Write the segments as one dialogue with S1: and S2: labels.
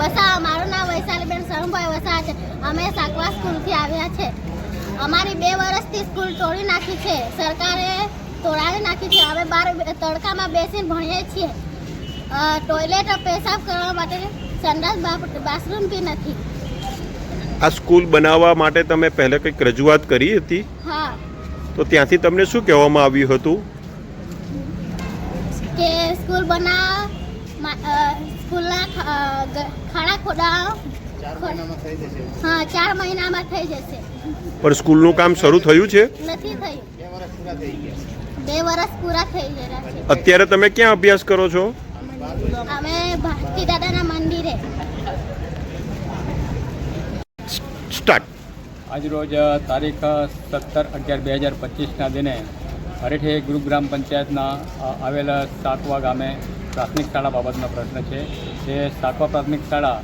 S1: વસા મારું નામ વૈશાલીબેન શરણભાઈ વસા છે. અમે સાકવા સ્કૂલથી આવ્યા છે. અમારી બે વર્ષથી સ્કૂલ તોડી નાખી છે. સરકારે તોડાવી નાખી છે. અમે બાર તડકામાં બેસીને ભણીએ છીએ. ટોયલેટ પેશાબ કરવા માટે સંડાસ બાથરૂમ બી નથી.
S2: આ સ્કૂલ બનાવવા માટે તમે પહેલાં કંઈક રજૂઆત કરી હતી?
S1: હા.
S2: તો ત્યાંથી તમને શું કહેવામાં આવ્યું હતું?
S1: કે સ્કૂલ બનાવ સ્કૂલના ખાડા ખોદાવ હા ચાર મહિનામાં થઈ જશે.
S2: પણ સ્કૂલનું કામ શરૂ થયું છે?
S1: નથી થયું. બે વર્ષ પૂરા થઈ ગયા. છે.
S2: અત્યારે તમે ક્યાં અભ્યાસ કરો છો?
S1: અમે ભારતી દાદાના મંદિરે.
S2: સ્ટાર્ટ.
S3: આજરોજ તારીખ સત્તર અગિયાર બે હજાર પચીસના દિને હરેઠે ગુરુગ્રામ પંચાયતના આવેલા સાતવા ગામે પ્રાથમિક શાળા બાબતનો પ્રશ્ન છે. જે સાકવા પ્રાથમિક શાળા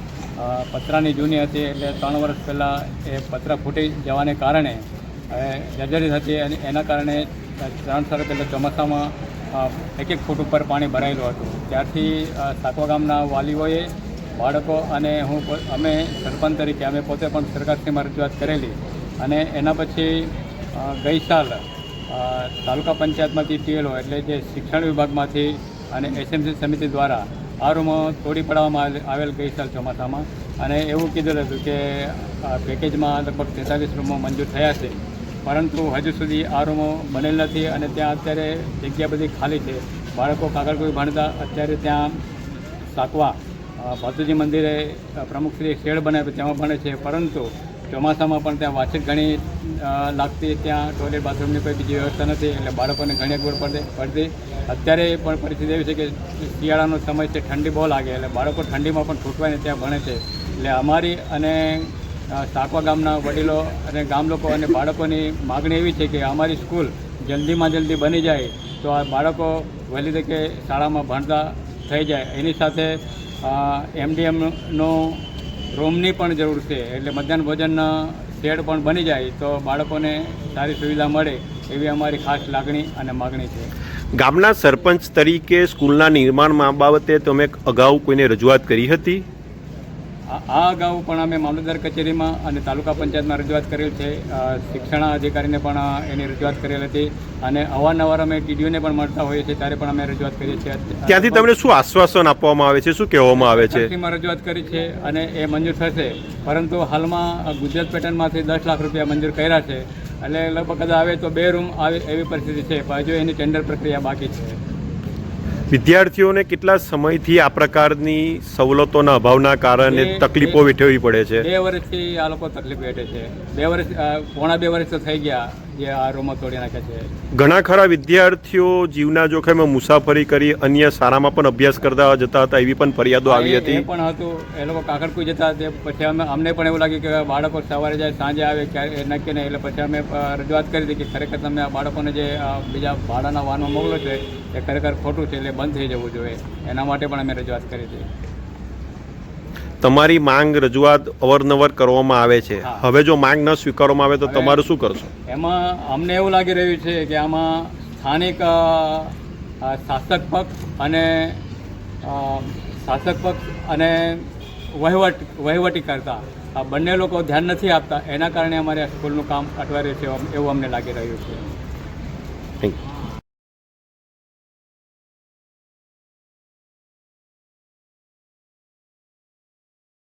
S3: પતરાની જૂની હતી એટલે ત્રણ વર્ષ પહેલાં એ પતરા ફૂટી જવાને કારણે જર્જરિત હતી અને એના કારણે ત્રણ સાલ પહેલાં ચોમાસામાં એક એક ફૂટ ઉપર પાણી ભરાયેલું હતું. ત્યારથી સાકવા ગામના વાલીઓએ, બાળકો અને હું અમે સરપંચ તરીકે, અમે પોતે પણ સરકારશ્રીમાં રજૂઆત કરેલી અને એના પછી ગઈ સાલ તાલુકા પંચાયતમાંથી ટીએલઓ એટલે જે શિક્ષણ વિભાગમાંથી અને એસએમસી સમિતિ દ્વારા આ રૂમો તોડી પાડવામાં આવેલ- ગઈ સાલ ચોમાસામાં. અને એવું કીધેલું હતું કે આ પેકેજમાં લગભગ તેતાલીસ રૂમો મંજૂર થયા છે. પરંતુ હજુ સુધી આ રૂમો બનેલ નથી અને ત્યાં અત્યારે જગ્યા બધી ખાલી છે. બાળકો કાગળ કોઈ ભણતા, અત્યારે ત્યાં સાકવા ભાતુજી મંદિરે પ્રમુખ શ્રી શેડ બનાવ્યો તેમાં ભણે છે. પરંતુ ચોમાસામાં પણ ત્યાં વાંચક ઘણી લાગતી ત્યાં ટોયલેટ બાથરૂમની કોઈ બીજી વ્યવસ્થા નથી, એટલે બાળકોને ઘણી અગવડ પડતી પડતી. અત્યારે પણ પરિસ્થિતિ એવી છે કે શિયાળાનો સમય છે, ઠંડી બહુ લાગે, એટલે બાળકો ઠંડીમાં પણ ઠૂંઠવાઈને ત્યાં ભણે છે. એટલે અમારી અને સાકવા ગામના વડીલો અને ગામ લોકો અને બાળકોની માગણી એવી છે કે અમારી સ્કૂલ જલ્દીમાં જલ્દી બની જાય, તો આ બાળકો વહેલી તકે શાળામાં ભણતા થઈ જાય. એની સાથે એમડીએમનો રૂમની પણ જરૂર છે. એટલે મધ્યાહન ભોજનના શેડ પણ બની જાય તો બાળકોને સારી સુવિધા મળે એવી અમારી ખાસ લાગણી અને માગણી છે.
S2: ગામના સરપંચ તરીકે સ્કૂલના નિર્માણ બાબતે તમે અગાઉ કોઈને રજૂઆત કરી હતી?
S3: આ આ અગાઉ પણ અમે મામલતદાર કચેરીમાં અને તાલુકા પંચાયતમાં રજૂઆત કરેલ છે. શિક્ષણ અધિકારીને પણ એની રજૂઆત કરેલ હતી અને અવારનવાર અમે ટીડીઓને પણ મળતા હોઈએ છીએ ત્યારે પણ અમે રજૂઆત કરીએ છીએ.
S2: ત્યાંથી તમને શું આશ્વાસન આપવામાં આવે છે? શું કહેવામાં આવે છે?
S3: રજૂઆત કરી છે અને એ મંજૂર થશે. પરંતુ હાલમાં ગુજરાત પેટર્નમાંથી દસ લાખ રૂપિયા મંજૂર કર્યા છે. એટલે લગભગ કદાચ આવે તો બે રૂમ આવે એવી પરિસ્થિતિ છે. પણ હજુ એની ટેન્ડર પ્રક્રિયા બાકી છે.
S2: વિદ્યાર્થીઓને કેટલા સમયથી આ પ્રકારની સવલતોના અભાવના કારણે તકલીફો વેઠવવી પડે છે?
S3: બે વર્ષથી આ લોકો તકલીફ વેઠે છે. બે વર્ષ પોણા બે વર્ષ તો થઈ ગયા. જે આ રૂમો તોડી નાખે છે.
S2: ઘણા ખરા વિદ્યાર્થીઓ જીવના જોખમે મુસાફરી કરી અન્ય શાળામાં પણ અભ્યાસ કરતા જતા હતા એવી પણ ફરિયાદો આવી હતી.
S3: એ પણ હતું. એ લોકો કાકડકુઈ જતા તે પછી અમે અમને પણ એવું લાગ્યું કે બાળકો સવારે જાય સાંજે આવે ક્યારે એ નક્કી નહીં. એટલે પછી અમે રજૂઆત કરી હતી કે ખરેખર તમે આ બાળકોને જે બીજા ભાડાના વાહનો મોકલો છે એ ખરેખર ખોટું છે એટલે બંધ થઈ જવું જોઈએ. એના માટે પણ અમે રજૂઆત કરી હતી.
S2: તમારી માંગ રજૂઆત અવરનવર કરવામાં આવે છે. હવે જો માંગ ન સ્વીકારવામાં આવે તો તમારું શું કરશો?
S3: એમાં અમને એવું લાગી રહ્યું છે કે આમાં સ્થાનિક શાસક પક્ષ અને શાસક પક્ષ અને વહીવટ વહીવટી કરતા આ બંને લોકો ધ્યાન નથી આપતા. એના કારણે અમારે આ સ્કૂલનું કામ અટવાઈ રહ્યું છે એવું અમને લાગી રહ્યું છે.
S2: Thank you